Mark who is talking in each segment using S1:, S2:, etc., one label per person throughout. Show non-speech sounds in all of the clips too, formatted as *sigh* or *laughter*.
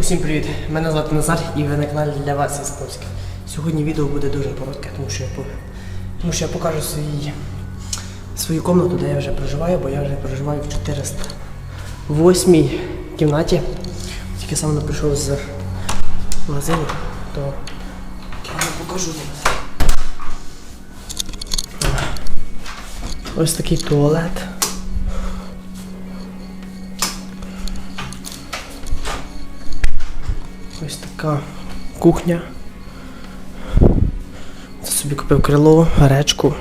S1: Усім привіт! Мене звати Назар і ви на каналі для вас із Польська. Сьогодні відео буде дуже коротке, тому що я, тому що я покажу свій, свою комнату, де я вже проживаю, бо я вже проживаю в 408 кімнаті. Тільки сам не прийшов з магазину, то я вам покажу зараз. Ось такий туалет. Ось така кухня. Це собі купив крило, гречку,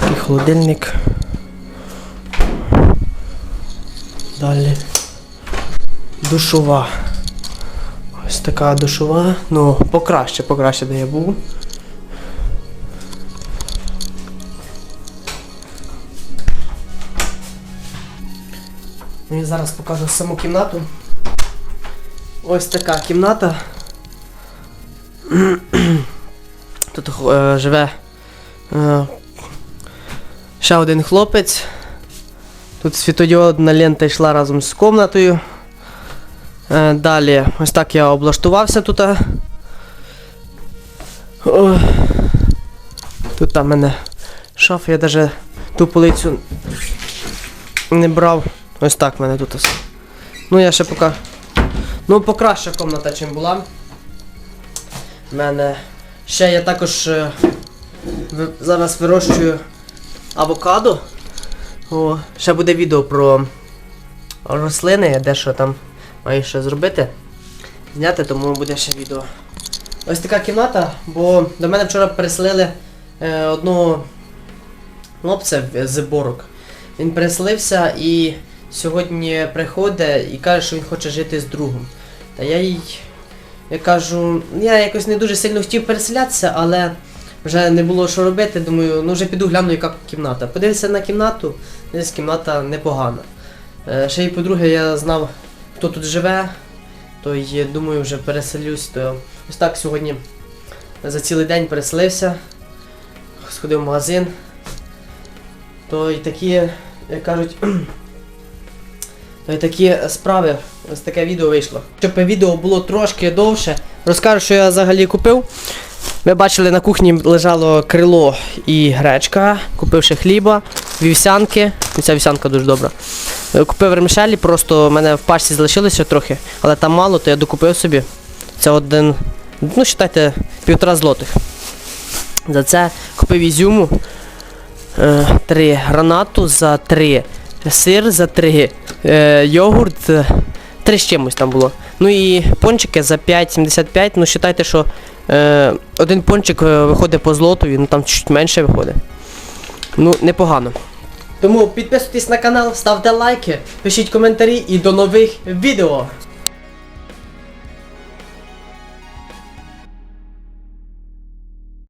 S1: такий холодильник. Далі душова. Ось така душова. Ну, покраще, покраще, де я був. Ну і зараз покажу саму кімнату. Ось така кімната. *clears throat* Тут е, живе е, ще один хлопець. Тут світодіодна лента йшла разом з комнатою. Е, далі ось так я облаштувався тут. О, тут там в мене шафа, я навіть ту полицю не брав. Ось так в мене тут. Ну я ще поки. Ну, покраща комната, чим була. У мене ще я також е, зараз вирощую авокадо. О, ще буде відео про рослини, я дещо там маю ще зробити. Зняти, тому буде ще відео. Ось така кімната, бо до мене вчора переселили е, одного хлопця з борок. Він переселився і сьогодні приходить і каже, що він хоче жити з другом. Та я їй я кажу, я якось не дуже сильно хотів переселятися, але вже не було що робити. Думаю, ну вже піду гляну, яка кімната. Подивився на кімнату, десь кімната непогана. Е, ще й по-друге, я знав, хто тут живе, то й думаю, вже переселюсь. То ось так сьогодні за цілий день переселився, сходив в магазин. То й такі, як кажуть, то й такі справи. Ось таке відео вийшло. Щоб відео було трошки довше, розкажу, що я взагалі купив. Ви бачили, на кухні лежало крило і гречка. Купив ще хліба, вівсянки. Ця вівсянка дуже добра. Е, Купив вермішелі, просто в мене в пачці залишилося трохи, але там мало, то я докупив собі. Це один, ну, вважайте, півтора злотих. За це купив ізюму. Е, три гранату за три. Сир за три. Е, йогурт. е, Три з чимось там було. Ну і пончики за 5,75. Ну, вважайте, що е, один пончик е, виходить по злотові, ну там чуть менше виходить. Ну, непогано. Тому підписуйтесь на канал, ставте лайки, пишіть коментарі і до нових відео.